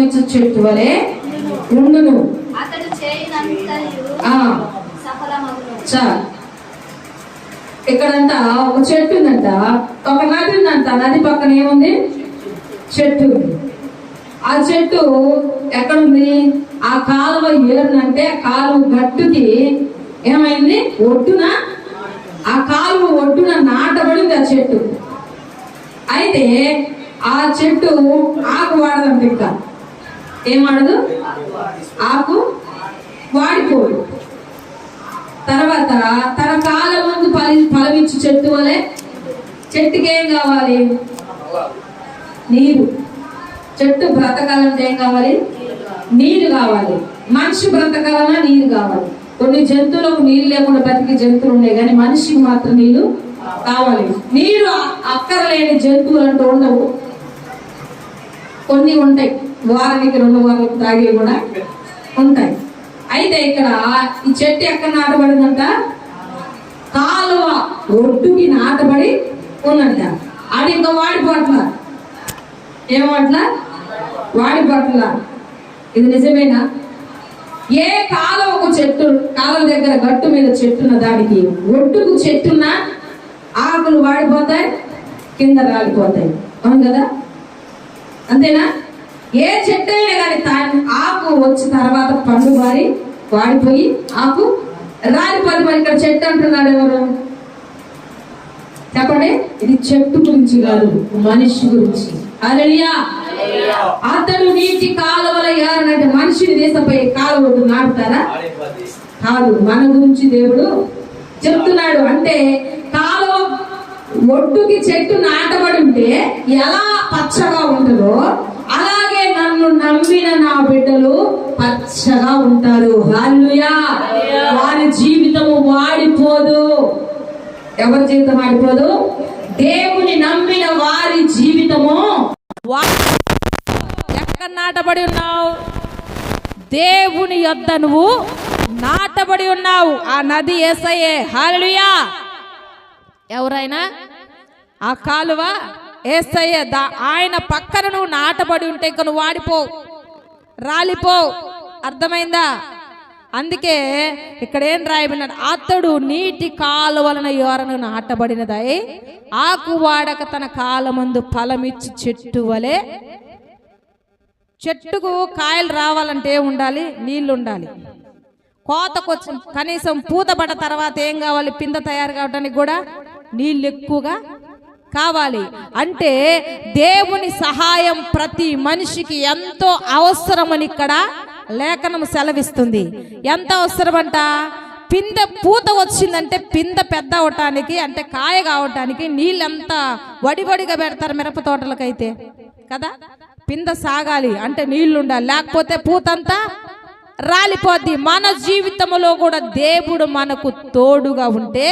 చెట్టు వలె ఉండును. అతడు ఇక్కడంట ఒక చెట్టు ఉందంట. ఒక నది ఉందంట. నది పక్కన ఏముంది? చెట్టు ఆ చెట్టు ఎక్కడుంది? ఆ కాలువ ఏరునంటే కాలువ గట్టుకి ఏమైంది? ఒడ్డున ఆ కాలువ ఒడ్డున నాటబడింది ఆ చెట్టు. అయితే ఆ చెట్టు ఆకు వాడదంట ఇంకా. ఏం ఆకు వాడిపోదు తర్వాత తన కాలం ముందు ఫలి ఫలమిచ్చు చెట్టు వలె చెట్టుకి ఏం కావాలి? నీరు. చెట్టు బ్రతకాలంటే ఏం కావాలి? నీరు కావాలి. మనిషి బ్రతకాలన్నా నీరు కావాలి. కొన్ని జంతువులకు నీరు లేకుండా బతికే జంతువులు ఉన్నాయి కానీ మనిషికి మాత్రం నీరు కావాలి. నీరు అక్కరలేని జంతువులు అంటూ ఉండవు. కొన్ని ఉంటాయి. వారానికి రెండు వారాలకు తాగేవి కూడా ఉంటాయి. అయితే ఇక్కడ ఈ చెట్టు ఎక్కడ నాటబడిందంట? కాలువ ఒడ్డుకి నాటబడి ఉందంట. అది ఇంకా వాడిపోట్ల ఏమట్ల వాడిపోట్ల ఇది నిజమేనా? ఏ కాలువకు చెట్టు కాలువ దగ్గర గట్టు మీద చెట్టున్న దానికి ఒడ్డుకు చెట్టున్న ఆకులు వాడిపోతాయి కింద రాలిపోతాయి. అవును కదా? అంతేనా? ఏ చెట్టు అయినా కానీ తాను ఆకు వచ్చిన తర్వాత పండు వారి వాడిపోయి ఆకు రాలిపోయి మరి ఇక్కడ చెట్టు అంటున్నాడు ఎవరు? చెప్పండి. ఇది చెట్టు గురించి కాదు మనిషి గురించి. అలలియా అతడు నీటి కాలువల యారనంటే మనిషిని దేశపై కాలువ నాటుతారా కాదు. మన గురించి దేవుడు చెప్తున్నాడు. అంటే కాలువ ఒడ్డుకి చెట్టు నాటబడి ఉంటే ఎలా పచ్చగా ఉంటుందో అలాగే నన్ను నమ్మిన నా బిడ్డలు పచ్చగా ఉంటారు. వారి జీవితము వాడిపోదు. ఎవరి జీవితం వాడిపోదు? దేవుని నమ్మిన వారి జీవితము ఎక్కడ నాటబడి ఉన్నావు? దేవుని యొద్ద నువ్వు నాటబడి ఉన్నావు. ఆ నది ఏసయ్యే హాలలుయా ఎవరైనా? ఆ కాలువ ఏసయ్యే దా ఆయన పక్కన నువ్వు నాటబడి ఉంటే ఇక నువ్వు వాడిపో. రాలిపో. అర్థమైందా? అందుకే ఇక్కడ ఏం రాయబడినాడు? అతడు నీటి కాలువలన యోరను నాటబడినదై ఆకు వాడక తన కాలమందు ఫలమిచ్చి చెట్టు వలె చెట్టుకు కాయలు రావాలంటే ఉండాలి? నీళ్ళు ఉండాలి కోతకొచ్చి కనీసం పూత పడ్డ తర్వాత ఏం కావాలి? పింద తయారు కావడానికి కూడా నీళ్ళు ఎక్కువగా కావాలి. అంటే దేవుని సహాయం ప్రతి మనిషికి ఎంతో అవసరమని ఇక్కడ లేఖనం సెలవిస్తుంది. ఎంత అవసరమంట? పిందె పూత వచ్చిందంటే పిందె పెద్ద అవటానికి అంటే కాయ కావటానికి నీళ్ళంతా వడివడిగా పెడతారు మిరప తోటలకైతే? కదా? పిందె సాగాలి అంటే నీళ్ళుండాలి. లేకపోతే పూతంతా రాలిపోద్ది. మన జీవితంలో కూడా దేవుడు మనకు తోడుగా ఉంటే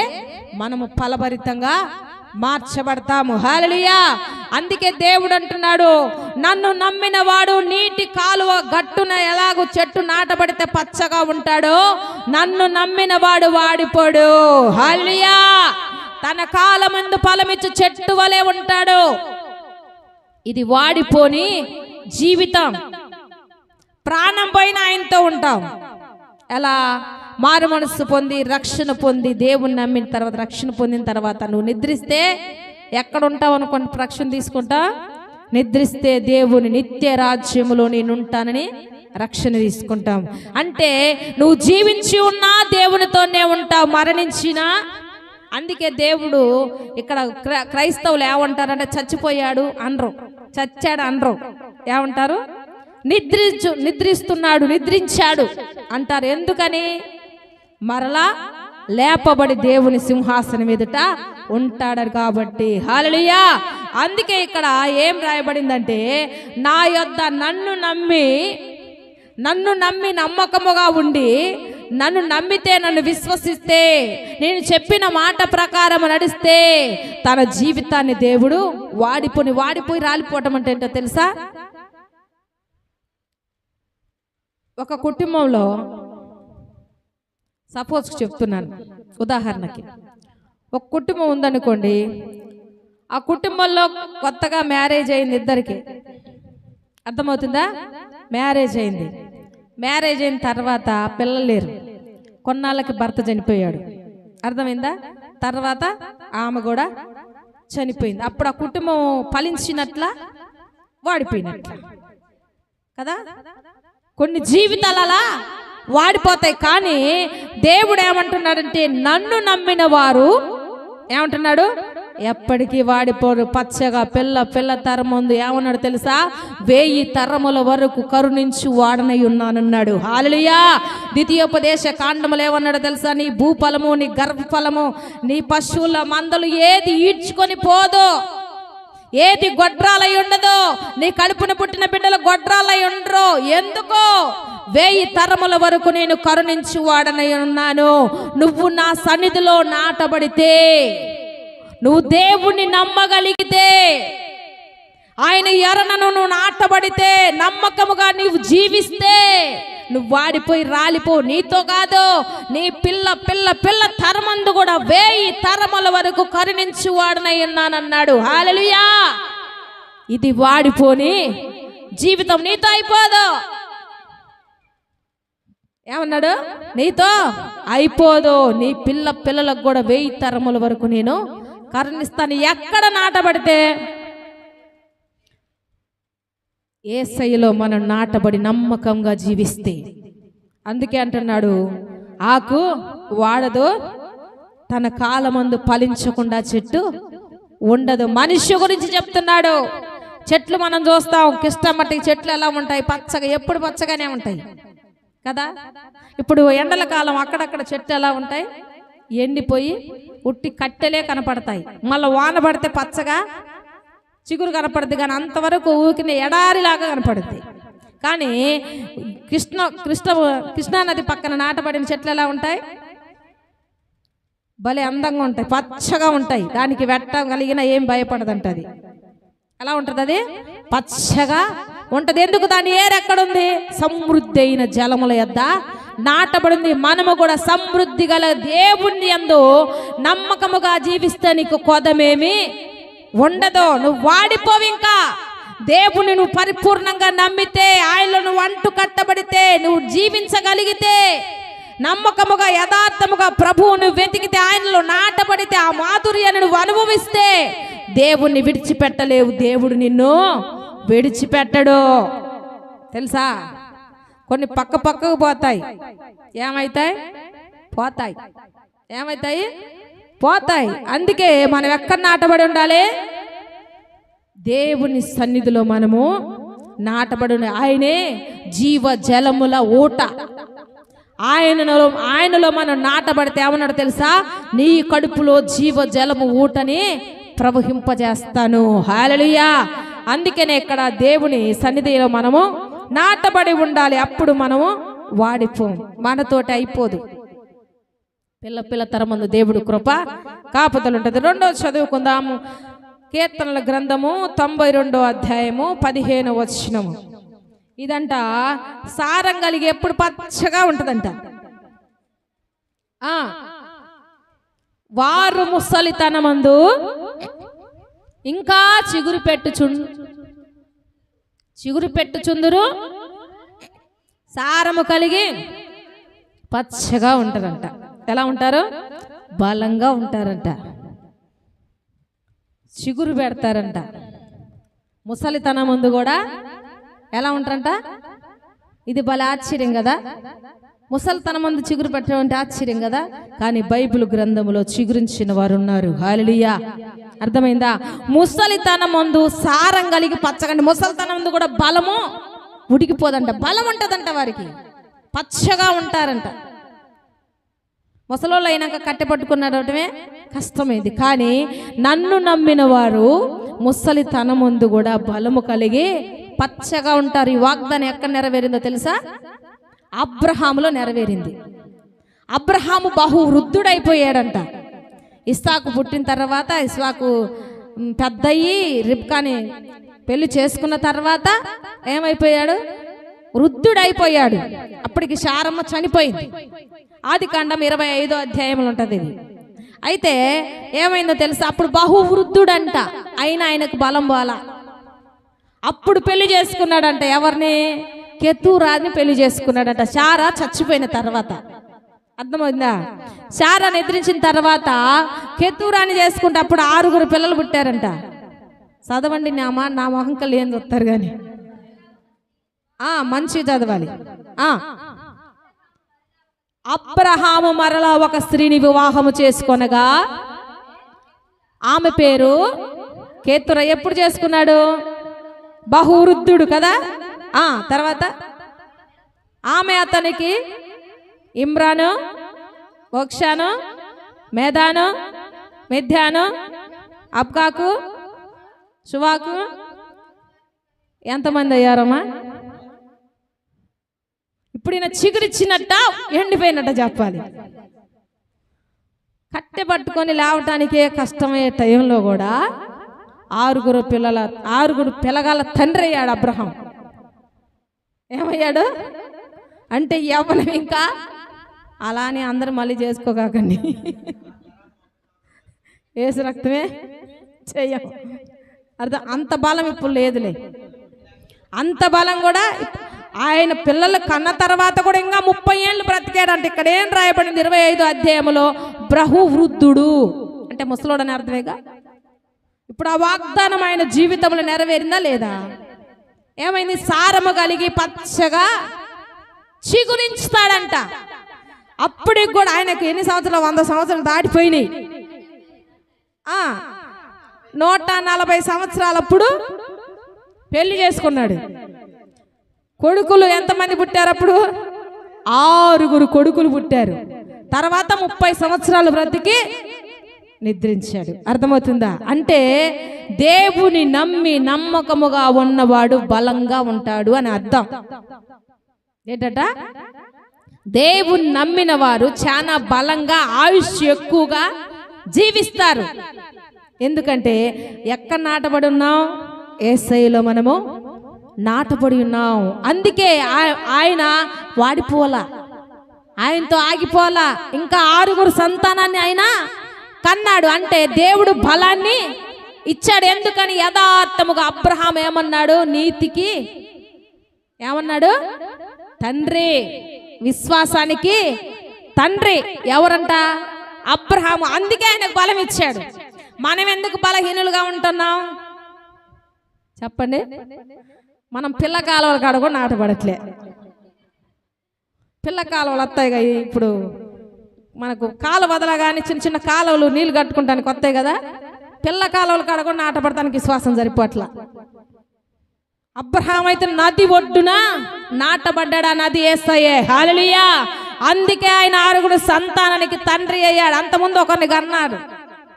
మనము ఫలభరితంగా మార్చబడతాము. హాలలియా అందుకే దేవుడు అంటున్నాడు నన్ను నమ్మిన వాడు నీటి కాలువ గట్టున ఎలాగో చెట్టు నాటబడితే పచ్చగా ఉంటాడో నన్ను నమ్మిన వాడు వాడిపోడు. హాలియా తన కాలమందు ఫలమిచ్చు చెట్టు వలె ఉంటాడు. ఇది వాడిపోని జీవితం. ప్రాణం పోయిన ఆయనతో ఉంటాం. ఎలా? మారు మనస్సు పొంది రక్షణ పొంది దేవుణ్ణి నమ్మిన తర్వాత రక్షణ పొందిన తర్వాత నువ్వు నిద్రిస్తే ఎక్కడ ఉంటావు అనుకోండి రక్షణ తీసుకుంటా? నిద్రిస్తే దేవుని నిత్య రాజ్యములో నేను ఉంటానని రక్షణ తీసుకుంటాం. అంటే నువ్వు జీవించి ఉన్నా దేవునితోనే ఉంటావు మరణించినా అందుకే దేవుడు ఇక్కడ క్రైస్తవులు ఏమంటారంటే చచ్చిపోయాడు అనరు. చచ్చాడు అనరు. ఏమంటారు? నిద్రించు నిద్రిస్తున్నాడు నిద్రించాడు అంటారు. ఎందుకని? మరలా లేపబడి దేవుని సింహాసనం ఎదుట ఉంటాడు కాబట్టి. హాలలుయా అందుకే ఇక్కడ ఏం రాయబడిందంటే నా యొద్ద నన్ను నమ్మి నన్ను నమ్మి నమ్మకముగా ఉండి నన్ను నమ్మితే నన్ను విశ్వసిస్తే నేను చెప్పిన మాట ప్రకారం నడిస్తే తన జీవితాన్ని దేవుడు వాడిపోని వాడిపోయి రాలిపోవటం అంటే ఏంటో తెలుసా? ఒక కుటుంబంలో సపోజ్ చెప్తున్నాను ఉదాహరణకి. ఒక కుటుంబం ఉందనుకోండి ఆ కుటుంబంలో కొత్తగా మ్యారేజ్ అయింది ఇద్దరికి. అర్థమవుతుందా? మ్యారేజ్ అయింది. మ్యారేజ్ అయిన తర్వాత పిల్లలు లేరు. కొన్నాళ్ళకి భర్త చనిపోయాడు. అర్థమైందా? తర్వాత ఆమె కూడా చనిపోయింది. అప్పుడు ఆ కుటుంబం ఫలించినట్ల వాడిపోయినట్ల. కదా? కొన్ని జీవితాలు అలా వాడిపోతాయి. కానీ దేవుడు ఏమంటున్నాడంటే నన్ను నమ్మిన వారు ఏమంటున్నాడు? ఎప్పటికీ వాడిపోరు. పచ్చగా పిల్ల పిల్ల తరం ఉంది ఏమన్నాడు తెలుసా? వేయి తరముల వరకు కరుణించు వాడనై ఉన్నానన్నాడు. హాలియా ద్వితీయోపదేశ కాండములు ఏమన్నాడు తెలుసా? నీ భూఫలము నీ గర్భఫలము నీ పశువుల మందలు ఏది ఈడ్చుకొని పోదో? ఏది గొడ్రాలై ఉండదో నీ కడుపున పుట్టిన బిడ్డలు గొడ్రాలై ఉండరు. ఎందుకో? వేయి తరముల వరకు నేను కరుణించి వాడనై ఉన్నాను. నువ్వు నా సన్నిధిలో నాటబడితే నువ్వు దేవుణ్ణి నమ్మగలిగితే ఆయన ఎరనను నువ్వు నాటబడితే నమ్మకముగా నీవు జీవిస్తే నువ్వు వాడిపోయి రాలిపో. నీతో కాదు నీ పిల్ల పిల్ల పిల్ల తరమందు కూడా వేయి తరముల వరకు కరుణించి వాడనై ఉన్నానన్నాడు. హాలలుయా ఇది వాడిపోని జీవితం నీతో అయిపోదు. ఏమన్నాడు? నీతో అయిపోదు. నీ పిల్ల పిల్లలకు కూడా వేయి తరముల వరకు నేను కరుణిస్తాను. ఎక్కడ నాటబడితే ఏసయ్యలో మనం నాటబడి నమ్మకంగా జీవిస్తే. అందుకే అంటున్నాడు ఆకు వాడదు తన కాలమందు ఫలించకుండా చెట్టు ఉండదు. మనిషి గురించి చెప్తున్నాడు. చెట్లు మనం చూస్తాం కిష్టమట్టి చెట్లు ఎలా ఉంటాయి? పచ్చగా ఎప్పుడు పచ్చగానే ఉంటాయి. కదా? ఇప్పుడు ఎండల కాలం అక్కడక్కడ చెట్లు ఎలా ఉంటాయి? ఎండిపోయి ఉట్టి కట్టెలే కనపడతాయి. మళ్ళీ వాన పడితే పచ్చగా చిగురు కనపడుద్ది కానీ అంతవరకు ఊకిన ఎడారిలాగా కనపడుద్ది. కానీ కృష్ణ కృష్ణ కృష్ణానది పక్కన నాటబడిన చెట్లు ఎలా ఉంటాయి? భలే అందంగా ఉంటాయి పచ్చగా ఉంటాయి. దానికి వెట్టం కలిగిన ఏం భయపడదంట అది. ఎలా ఉంటుంది అది? పచ్చగా ఉంటుంది. ఎందుకు దాని ఏరెక్కడుంది సమృద్ధి అయిన జలముల యొద్ద నాటబడింది. మనము కూడా సమృద్ధి గల దేవుణ్ణి ఎందు నమ్మకముగా జీవిస్తే నీకు కొదమేమి? ఉండదు నువ్వు వాడిపోవు ఇంకా. దేవుని నువ్వు పరిపూర్ణంగా నమ్మితే ఆయనలో నువ్వు అంటు కట్టబడితే నువ్వు జీవించగలిగితే నమ్మకముగా యథార్థముగా ప్రభువును వెతికితే ఆయనలో నాటబడితే ఆ మాధుర్యాన్ని నువ్వు అనుభవిస్తే దేవుణ్ణి విడిచిపెట్టలేవు. దేవుడు నిన్ను విడిచిపెట్టడు. తెలుసా? కొన్ని పక్క పక్కకు పోతాయి. ఏమైతాయి? పోతాయి. ఏమైతాయి? పోతాయి. అందుకే మనం ఎక్కడ నాటబడి ఉండాలి? దేవుని సన్నిధిలో మనము నాటబడి ఆయనే జీవ జలముల ఊట. ఆయనలో ఆయనలో మనం నాటబడితే ఏమన్నాడు తెలుసా? నీ కడుపులో జీవ జలము ఊటని ప్రవహింపజేస్తాను. హాలలుయా అందుకనే ఇక్కడ దేవుని సన్నిధిలో మనము నాటబడి ఉండాలి. అప్పుడు మనము వాడిపోం. మనతోటి అయిపోదు. పిల్ల పిల్ల తరమందు దేవుడు కృప. కాపుతలు ఉంటుంది రెండో చదువుకుందాము. కీర్తనల గ్రంథము తొంభై రెండో అధ్యాయము పదిహేను వచనము. ఇదంట సారం కలిగి ఎప్పుడు పచ్చగా ఉంటుందంట. వారు ముసలితనమందు ఇంకా చిగురు పెట్టుచు చిగురు పెట్టుచుందురు. సారము కలిగి పచ్చగా ఉంటుందంట. ఎలా ఉంటారు? బలంగా ఉంటారంట. చిగురు పెడతారంట. ముసలితనం ముందు కూడా. ఎలా ఉంటారంట? ఇది భలే ఆశ్చర్యం కదా. ముసలితనం ముందు చిగురు పెట్టడం అంటే ఆశ్చర్యం కదా. కానీ బైబిల్ గ్రంథంలో చిగురించిన వారు ఉన్నారు. హాలియా అర్థమైందా? ముసలితనం ముందు సారం కలిగి పచ్చగండి. ముసలితనం ముందు కూడా బలము ఉడికిపోదంట. బలం ఉంటుందంట వారికి. పచ్చగా ఉంటారంట. ముసలోళ్ళు అయినాక కట్టె పట్టుకున్నటమే కష్టమైంది. కానీ నన్ను నమ్మిన వారు ముసలి తన ముందు కూడా బలము కలిగి పచ్చగా ఉంటారు. ఈ వాగ్దానం ఎక్కడ నెరవేరిందో తెలుసా? అబ్రహాములో నెరవేరింది. అబ్రహాము బహు వృద్ధుడైపోయాడంట ఇస్సాకు పుట్టిన తర్వాత ఇస్సాకు పెద్దయ్యి రిబ్కాని పెళ్ళి చేసుకున్న తర్వాత ఏమైపోయాడు? వృద్ధుడైపోయాడు. అప్పటికి శారమ్మ చనిపోయింది. ఆది కాండం ఇరవై ఐదో అధ్యాయంలో ఉంటుంది ఇది. అయితే ఏమైందో తెలుసా? అప్పుడు బహు వృద్ధుడంట అయినా ఆయనకు బలం బాల అప్పుడు పెళ్ళి చేసుకున్నాడంట ఎవరిని? కెతూరాని పెళ్ళి చేసుకున్నాడంట. శారా చచ్చిపోయిన తర్వాత. అర్థమైందా శారా నిద్రించిన తర్వాత కెతూరాని చేసుకుంటే అప్పుడు ఆరుగురు పిల్లలు పుట్టారంట. చదవండి నా మా నా మొహంకలు ఏం చూస్తారు కానీ. మంచి చదవాలి. అబ్రహాము మరలా ఒక స్త్రీని వివాహము చేసుకొనగా ఆమె పేరు కేతుర. ఎప్పుడు చేసుకున్నాడు? బహువృద్ధుడు కదా? ఆ తర్వాత ఆమె అతనికి ఇమ్రాను మోక్షాను మేధాను మిథ్యాను అబ్కాకు సువాకు ఎంతమంది అయ్యారమ్మా? ఇప్పుడు ఈయన చిగురిచ్చినట్ట ఎండిపోయినట్ట చెప్పాలి. కట్టె పట్టుకొని లేవటానికే కష్టమయ్యే టైంలో కూడా ఆరుగురు పిల్లల ఆరుగురు పిల్లగాల తండ్రి అయ్యాడు అబ్రహం. ఏమయ్యాడు? అంటే యవ్వనం ఇంకా? అలానే అందరు మళ్ళీ చేసుకోకాకండి ఏసు రక్తమే చెయ్యం అర్థం? అంత బలం ఇప్పుడు లేదులే. అంత బలం కూడా ఆయన పిల్లలు కన్న తర్వాత కూడా ఇంకా ముప్పై ఏళ్ళు బ్రతికాడంట ఇక్కడ ఏం రాయబడింది? ఇరవై ఐదు అధ్యాయంలో బ్రహువృద్ధుడు అంటే ముసలోడని అర్థమేగా? ఇప్పుడు ఆ వాగ్దానం ఆయన జీవితంలో నెరవేరిందా లేదా? ఏమైంది? సారము కలిగి పచ్చగా చిగురించుతాడంట. అప్పటికి కూడా ఆయనకు ఎన్ని సంవత్సరాలు? వంద సంవత్సరాలు దాటిపోయినాయి. నూట నలభై సంవత్సరాలప్పుడు పెళ్ళి చేసుకున్నాడు. కొడుకులు ఎంతమంది పుట్టారు అప్పుడు? ఆరుగురు కొడుకులు పుట్టారు. తర్వాత ముప్పై సంవత్సరాలు బ్రతికి నిద్రించాడు. అర్థమవుతుందా? అంటే దేవుని నమ్మి నమ్మకముగా ఉన్నవాడు బలంగా ఉంటాడు అని అర్థం. ఏంటట? దేవుని నమ్మిన వారు చాలా బలంగా ఆయుష్ ఎక్కువగా జీవిస్తారు. ఎందుకంటే ఎక్కడ నాటబడి ఉన్నాం? ఏసైలో మనము నాటబడి ఉన్నాం అందుకే ఆయన వాడిపోలా ఆయనతో ఆగిపోలా ఇంకా ఆరుగురు సంతానాన్ని ఆయన కన్నాడు. అంటే దేవుడు బలాన్ని ఇచ్చాడు. ఎందుకని? యథార్థముగా అబ్రహాం ఏమన్నాడు? నీతికి ఏమన్నాడు? తండ్రి. విశ్వాసానికి తండ్రి. ఎవరంట? అబ్రహాము. అందుకే ఆయనకు బలం ఇచ్చాడు. మనం ఎందుకు బలహీనులుగా ఉంటున్నాం? చెప్పండి. మనం పిల్ల కాలువల కాడ కూడా నాటపడట్లే పిల్ల కాలువలు వస్తాయి కదా ఇప్పుడు. మనకు కాలువ వదలగానే చిన్న చిన్న కాలువలు నీళ్ళు కట్టుకుంటానికి వస్తాయి కదా. పిల్ల కాలువల కాడ కూడా నాటపడటానికి విశ్వాసం సరిపోట్లా అబ్రహాం అయితే నది ఒడ్డున నాటబడ్డాడు ఆ నది వేస్తాయే హాలలియా అందుకే ఆయన ఆరుగుడు సంతానానికి తండ్రి అయ్యాడు. అంతకుముందు ఒకరిని కన్నాడు.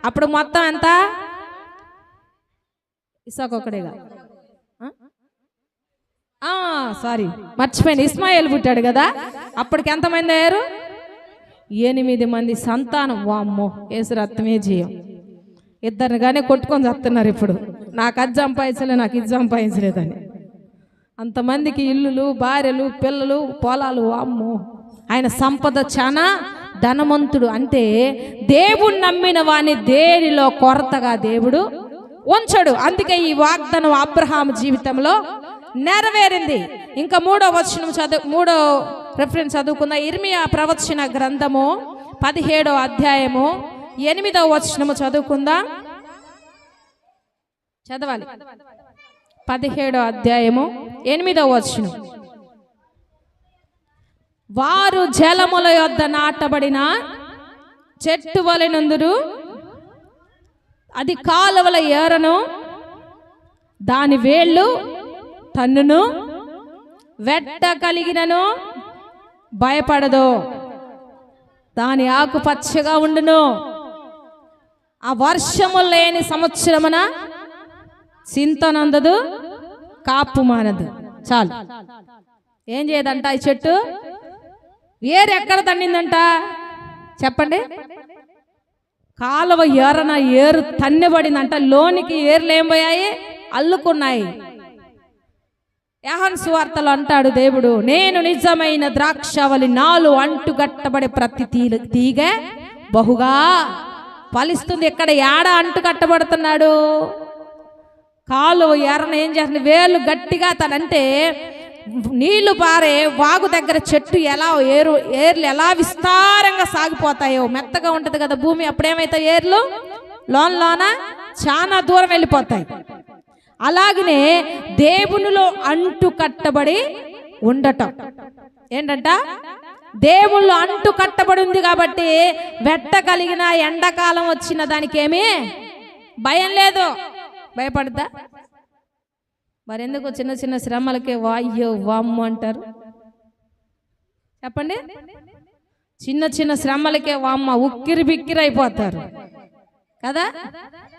అప్పుడు మొత్తం ఎంత? Isaac sorry. మర్చిపోయాను. ఇస్మాయిల్ పుట్టాడు కదా. అప్పటికి ఎంతమంది అయ్యారు? ఎనిమిది మంది సంతానం. వామ్మో ఏసు రక్తమే చేయం ఇద్దరిని కానీ కొట్టుకొని చస్తున్నారు ఇప్పుడు. నాకు అది సంపాదించలే నాకు ఇది సంపాదించలేదని. అంతమందికి ఇల్లులు భార్యలు పిల్లలు పొలాలు వామ్మో. ఆయన సంపద చాలా ధనవంతుడు. అంటే దేవుడు నమ్మిన వాని దేనిలో కొరతగా దేవుడు ఉంచడు. అందుకే ఈ వాగ్దానం అబ్రహాం జీవితంలో నెరవేరింది. ఇంకా మూడో వచనం చదువు మూడో రెఫరెన్స్ చదువుకున్న ఇర్మియా ప్రవచన గ్రంథము పదిహేడో అధ్యాయము ఎనిమిదో వచనము చదువుకుందాం. చదవాలి. పదిహేడో అధ్యాయము ఎనిమిదో వచనం. వారు జలముల యొద్ద నాటబడిన చెట్టు వలెనందురు అది కాలువల ఏరను దాని వేళ్ళు తన్నును వెట్ట కలిగినను భయపడదు. దాని ఆకు పచ్చగా ఉండును. ఆ వర్షము లేని సంవత్సరమున చింతనందదు కాపు మానదు. చాలు. ఏం చేయదంట ఈ చెట్టు? ఏరు ఎక్కడ తన్నిందంట? చెప్పండి. కాలువ ఏరన ఏరు తన్నబడిందంట. లోనికి ఏర్లు ఏం పోయాయి? అల్లుకున్నాయి. యాహన్ సువార్తలు అంటాడు దేవుడు నేను నిజమైన ద్రాక్షవలి నాలు అంటుగట్టబడే ప్రతి తీగ తీగ బహుగా ఫలిస్తుంది. ఇక్కడ ఏడ అంటు కట్టబడుతున్నాడు కాలువ ఎర్రన ఏం చేస్తుంది? వేలు గట్టిగా తనంటే నీళ్ళు పారే వాగు దగ్గర చెట్టు ఎలా ఏరు ఏర్లు ఎలా విస్తారంగా సాగిపోతాయో. మెత్తగా ఉంటుంది కదా భూమి అప్పుడేమైతే ఏర్లు? లోన్ లోన? చాలా దూరం వెళ్ళిపోతాయి. అలాగనే దేవునిలో అంటు కట్టబడి ఉండటం. ఏంటంట? దేవుళ్ళు అంటు కట్టబడి ఉంది కాబట్టి వెట్ట కలిగిన ఎండాకాలం వచ్చిన దానికి ఏమీ భయం లేదు. భయపడతా ఎందుకు చిన్న చిన్న శ్రమలకే వాయ్యో వామ్ము అంటారు? చెప్పండి. చిన్న చిన్న శ్రమలకే వామ్మ ఉక్కిరి బిక్కిరి అయిపోతారు. కదా?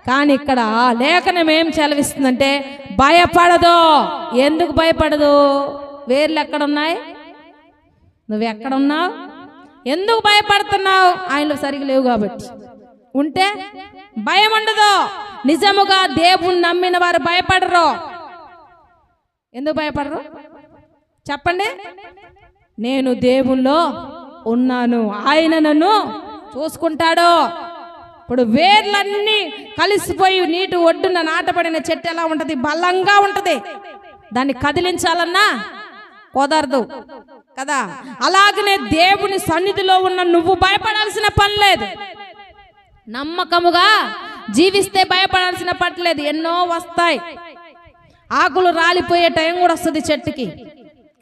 కానీ ఇక్కడ లేఖనం ఏం చలవిస్తుందంటే భయపడదు. ఎందుకు భయపడదు? వేర్లు ఎక్కడున్నాయి? నువ్వు ఎక్కడున్నావు? ఎందుకు భయపడుతున్నావు? ఆయనలో సరిగా లేవు కాబట్టి. ఉంటే భయం ఉండదు. నిజముగా దేవుణ్ణి నమ్మిన వారు భయపడరు. ఎందుకు భయపడరు? చెప్పండి. నేను దేవుల్లో ఉన్నాను. ఆయన నన్ను చూసుకుంటాడు. ఇప్పుడు వేర్లన్నీ కలిసిపోయి నీటి ఒడ్డున నాటబడిన చెట్టు ఎలా ఉంటుంది? బలంగా ఉంటుంది. దాన్ని కదిలించాలన్నా కుదరదు కదా? అలాగనే దేవుని సన్నిధిలో ఉన్న నువ్వు భయపడాల్సిన పని లేదు. నమ్మకముగా జీవిస్తే భయపడాల్సిన పట్లేదు ఎన్నో వస్తాయి. ఆకులు రాలిపోయే టైం కూడా వస్తుంది చెట్టుకి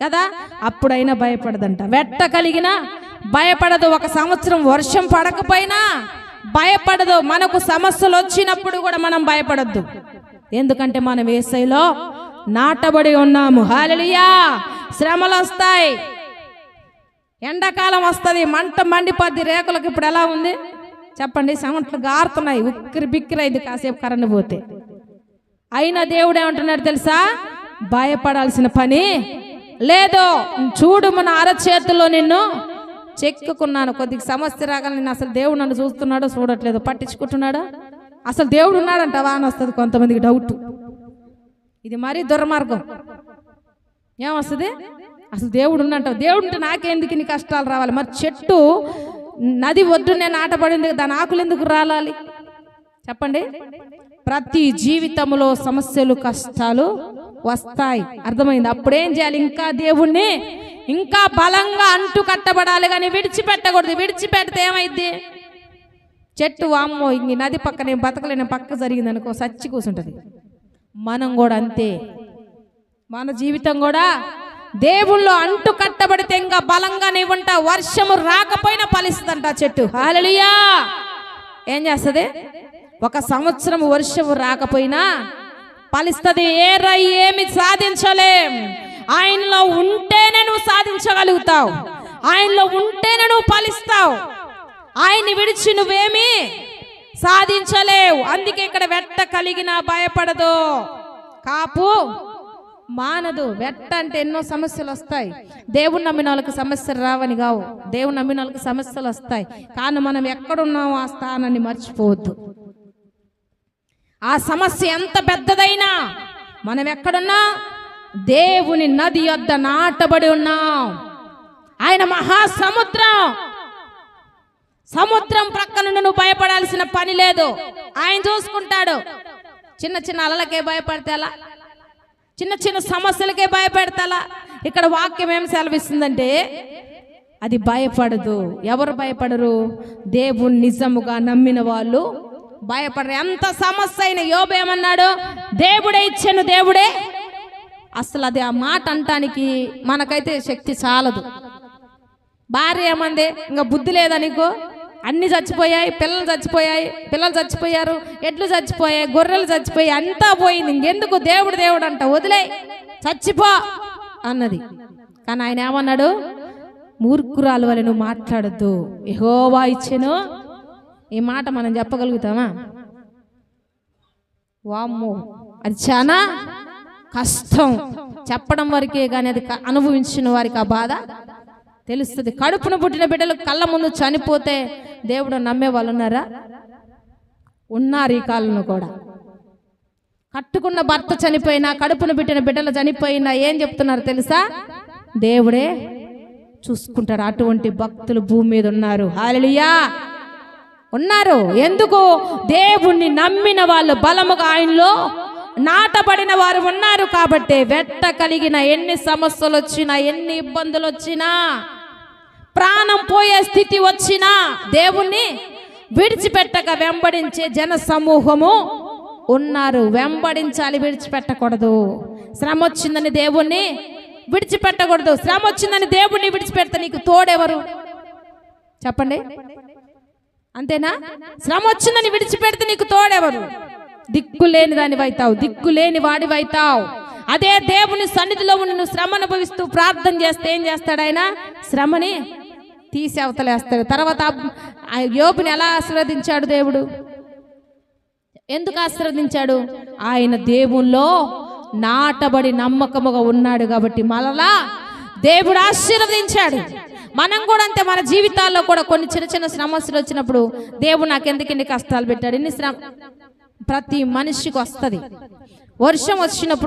కదా? అప్పుడైనా భయపడదంట. వెట్ట కలిగిన భయపడదు. ఒక సంవత్సరం వర్షం పడకపోయినా భయపడదు. మనకు సమస్యలు వచ్చినప్పుడు కూడా మనం భయపడద్దు. ఎందుకంటే మనం వేసైలో నాటబడి ఉన్నాము. హాలలియా శ్రమలు వస్తాయి. ఎండాకాలం వస్తుంది. మంట మండిపోద్ది. రేకులకు ఇప్పుడు ఎలా ఉంది? చెప్పండి. సమట్లు గారుతున్నాయి. ఉక్కిరి బిక్కిరి అయింది. కాసేపు కరెంట్ పోతే. అయినా దేవుడు ఏమంటున్నాడు తెలుసా? భయపడాల్సిన పని లేదు. చూడు మన అరచేతుల్లో నిన్ను చెక్కుకున్నాను. కొద్దిగా సమస్య రాగానే నేను అసలు దేవుడు నన్ను చూస్తున్నాడో చూడట్లేదు. పట్టించుకుంటున్నాడా? అసలు దేవుడు ఉన్నాడంటావా అని వస్తుంది కొంతమందికి డౌట్ ఇది మరీ దుర్మార్గం. ఏమొస్తుంది అసలు దేవుడు ఉన్నంటావు దేవుడు ఉంటే నాకెందుకు నీ కష్టాలు రావాలి? మరి చెట్టు నది ఒడ్డునే నాటబడింది దాని ఆకులు ఎందుకు రాలాలి? చెప్పండి. ప్రతి జీవితంలో సమస్యలు కష్టాలు వస్తాయి. అర్థమైంది? అప్పుడేం చేయాలి? ఇంకా దేవుణ్ణి ఇంకా బలంగా అంటు కట్టబడాలి కానీ విడిచిపెట్టకూడదు. విడిచిపెడితే ఏమైద్ది? చెట్టు వామ్మో ఇంక నది పక్కనే బతకలేని పక్క జరిగింది అనుకో సచ్చి కూర్చుంటుంది మనం కూడా అంతే. మన జీవితం కూడా దేవుళ్ళు అంటు కట్టబడితే ఇంకా బలంగా నీవుంటా వర్షము రాకపోయినా ఫలిస్తుందంట చెట్టు. హాలలియా! ఏం చేస్తుంది? ఒక సంవత్సరం వర్షము రాకపోయినా ఫలిస్తుంది. ఏ రై ఏమి సాధించలేం. ఆయనలో ఉంటేనే నువ్వు సాధించగలుగుతావు. ఆయనలో ఉంటేనే నువ్వు ఫలిస్తావు. ఆయన్ని విడిచి నువ్వేమి సాధించలేవు. అందుకే ఇక్కడ వెట్ట కలిగిన భయపడదు. కాపు మానదు. వెట్ట అంటే ఎన్నో సమస్యలు వస్తాయి. దేవుణ్ణి నమ్మిన వాళ్ళకి సమస్యలు రావని కావు. దేవుణ్ణి నమ్మిన వాళ్ళకి సమస్యలు వస్తాయి. కానీ మనం ఎక్కడున్నామో ఆ స్థానాన్ని మర్చిపోవద్దు. ఆ సమస్య ఎంత పెద్దదైనా మనం ఎక్కడున్నా దేవుని నది యొద్ద నాటబడి ఉన్నాం. ఆయన మహాసముద్రం. సముద్రం ప్రక్క నుండి నువ్వు భయపడాల్సిన పని లేదు. ఆయన చూసుకుంటాడు. చిన్న చిన్న అలలకే భయపడితే చిన్న చిన్న సమస్యలకే భయపెడతాలా? ఇక్కడ వాక్యం ఏం సెలవిస్తుందంటే అది భయపడదు. ఎవరు భయపడరు? దేవుని నిజముగా నమ్మిన వాళ్ళు భయపడరు. ఎంత సమస్య అయిన యోబేమన్నాడు దేవుడే ఇచ్చాను దేవుడే. అసలు అది ఆ మాట అంటానికి మనకైతే శక్తి చాలదు. భార్య ఏమంది? ఇంకా బుద్ధి లేదా నీకు? అన్ని చచ్చిపోయాయి పిల్లలు చచ్చిపోయాయి పిల్లలు చచ్చిపోయారు ఎడ్లు చచ్చిపోయాయి గొర్రెలు చచ్చిపోయాయి అంతా పోయింది. ఇంకెందుకు దేవుడు దేవుడు అంట వదిలే చచ్చిపో అన్నది. కానీ ఆయన ఏమన్నాడు? మూర్ఖురాలు వలె నువ్వు మాట్లాడద్దు. ఎహోవా ఇచ్చాను ఈ మాట మనం చెప్పగలుగుతామా? వామ్మో అది చాలా కష్టం. చెప్పడం వరకే కానీ అది అనుభవించిన వారికి ఆ బాధ తెలుస్తుంది. కడుపున పుట్టిన బిడ్డలు కళ్ళ ముందు చనిపోతే దేవుడు నమ్మే వాళ్ళు ఉన్నారా? ఉన్నారు ఈ కాలంలో కూడా. కట్టుకున్న భర్త చనిపోయినా కడుపున పెట్టిన బిడ్డలు చనిపోయినా ఏం చెప్తున్నారు తెలుసా? దేవుడే చూసుకుంటాడు అటువంటి భక్తులు భూమి మీద ఉన్నారు. హాలియా ఉన్నారు. ఎందుకు? దేవుణ్ణి నమ్మిన వాళ్ళు బలముగా ఆయనలో నాటబడిన వారు ఉన్నారు కాబట్టి వెట్ట కలిగిన ఎన్ని సమస్యలు వచ్చినా ఎన్ని ఇబ్బందులు వచ్చినా ప్రాణం పోయే స్థితి వచ్చినా దేవుణ్ణి విడిచిపెట్టక వెంబడించే జన సమూహము ఉన్నారు. వెంబడించాలి విడిచిపెట్టకూడదు. శ్రమ వచ్చిందని దేవుణ్ణి విడిచిపెట్టకూడదు. శ్రమ వచ్చిందని దేవుణ్ణి విడిచిపెడితే నీకు తోడెవరు? చెప్పండి. అంతేనా? శ్రమ వచ్చిందని విడిచిపెడితే నీకు తోడెవరు? దిక్కు లేని దానివి దిక్కు లేని వాడివి అదే దేవుని సన్నిధిలో ఉండి నువ్వు శ్రమ అనుభవిస్తూ ప్రార్థన చేస్తే ఏం చేస్తాడు ఆయన? శ్రమని తీసి అవతలేస్తాడు తర్వాత యోపుని ఎలా ఆశీర్వదించాడు దేవుడు? ఎందుకు ఆశీర్వదించాడు? ఆయన దేవుల్లో నాటబడి నమ్మకముగా ఉన్నాడు కాబట్టి మరలా దేవుడు ఆశీర్వదించాడు. మనం కూడా అంతే మన జీవితాల్లో కూడా కొన్ని చిన్న చిన్న సమస్యలు వచ్చినప్పుడు దేవుడు నాకు ఎందుకు ఇన్ని కష్టాలు పెట్టాడు? ఇన్ని శ్రమ ప్రతి మనిషికి వస్తుంది. వర్షం వచ్చినప్పుడు